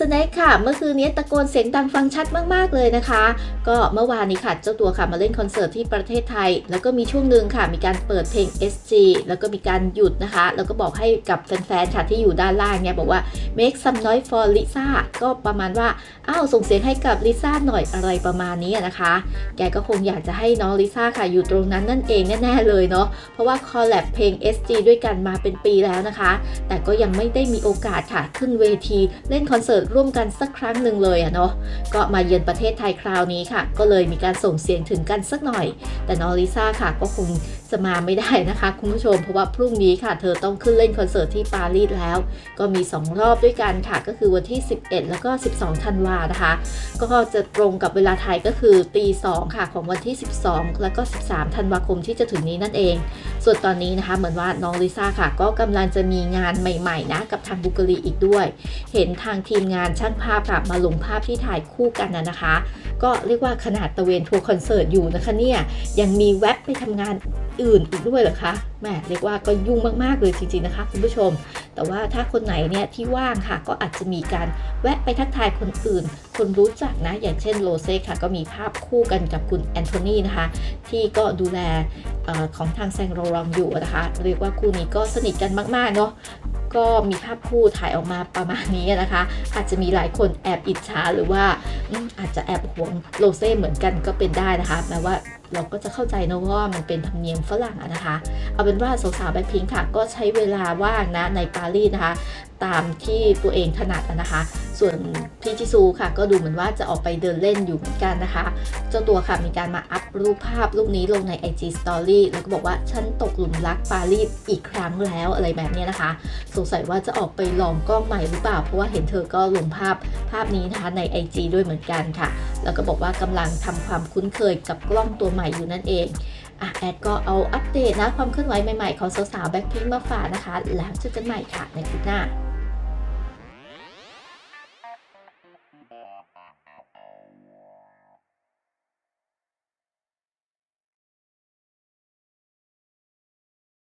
สแน็คค่ะ เมื่อคืนนี้ตะโกนเสียงดังฟังชัดมากๆเลยนะคะ ก็เมื่อวานนี้ค่ะ เจ้าตัวค่ะมาเล่นคอนเสิร์ตที่ประเทศไทย แล้วก็มีช่วงหนึ่งค่ะ มีการเปิดเพลง SG แล้วก็มีการหยุดนะคะ แล้วก็บอกให้กับแฟนๆค่ะที่อยู่ด้านล่างเนี่ยบอกว่า make some noise for Lisa ก็ประมาณว่าอ้าวส่งเสียงให้กับลิซ่าหน่อยอะไรประมาณนี้นะคะ แกก็คงอยากจะให้น้องลิซ่าค่ะอยู่ตรงนั้นนั่นเองแน่ๆเลยเนาะเพราะว่าคอลแลบเพลง SG ด้วยกันมาเป็นปีแล้วนะคะ แต่ก็ยังไม่ได้มีโอกาสค่ะขึ้นเวทีเล่นคอนเสิร์ตร่วมกันสักครั้งหนึ่งเลยอะเนาะก็มาเยือนประเทศไทยคราวนี้ค่ะ ก็เลยมีการส่งเสียงถึงกันสักหน่อย แต่น้องลิซ่าค่ะก็คงจะมาไม่ได้นะคะคุณผู้ชมเพราะว่าพรุ่งนี้ค่ะ เธอต้องขึ้นเล่นคอนเสิร์ตที่ปารีสแล้ว ก็มี 2 รอบด้วยกันค่ะ ก็คือวันที่ 11 แล้วก็ 12ธันวานะคะ ก็จะตรงกับเวลาไทยก็คือตี2ค่ะ ของวันที่ 12 แล้วก็ 13ธันวาคมที่จะถึงนี้นั่นเอง ส่วนตอนนี้นะคะ เหมือนว่าน้องลิซ่าค่ะ ก็กำลังจะมีงานใหม่ ๆ นะ กับทางบุกรีอีกด้วย เห็นทางทีมงานช่างภาพค่ะมาลงภาพที่ถ่ายคู่กันนะนะคะ ก็เรียกว่าขนาดตะเวนทัวร์คอนเสิร์ตอยู่นะคะเนี่ยยังมีแวะไปทำงานอื่นอีกด้วยเหรอคะแหมเรียกว่าก็ยุ่งมากๆเลยจริงๆนะคะคุณผู้ชม แต่ว่าถ้าคนไหนเนี่ยที่ว่างค่ะก็อาจจะมีการแวะไปทักทายคนอื่น คนรู้จักนะ อย่างเช่นโรเซ่ค่ะ ก็มีภาพคู่กันกับคุณแอนโทนีนะคะ ที่ก็ดูแลออของทางแซงโรรองอยู่นะคะ เรียกว่าคู่นี้ก็สนิทกันมากๆเนาะ ก็มีภาพคู่ถ่ายออกมาประมาณนี้นะคะ อาจจะมีหลายคนแอบอิจฉาหรือว่าอาจจะแอบหวงโรเซ่เหมือนกันก็เป็นได้นะคะแม้ว่าเราก็จะเข้าใจนะว่ามันเป็นธรรมเนียมฝรั่งนะคะ เอาเป็นว่าสาวๆแบ็คพิงค่ะ ก็ใช้เวลาว่างนะในปารีสนะคะ ตามที่ตัวเองถนัดนะคะ ส่วนพี่จิซูค่ะ ก็ดูเหมือนว่าจะออกไปเดินเล่นอยู่เหมือนกันนะคะ เจ้าตัวค่ะมีการมาอัพรูปภาพรูปนี้ลงใน IG Story แล้วก็บอกว่าฉันตกหลุมรักปารีสอีกครั้งแล้วอะไรแบบนี้นะคะ สงสัยว่าจะออกไปลองกล้องใหม่หรือเปล่า เพราะว่าเห็นเธอก็ลงภาพภาพนี้นะคะใน IG ด้วยเหมือนกันค่ะ แล้วก็บอกว่ากำลังทำความคุ้นเคยกับกล้องตัวใหม่อยู่นั่นเองอะแอดก็เอาอัปเดตนะความเคลื่อนไหวใหม่ๆของสาวๆแบ็คพิงมาฝากนะคะ แล้วเจอกันใหม่ค่ะในคลิปหน้า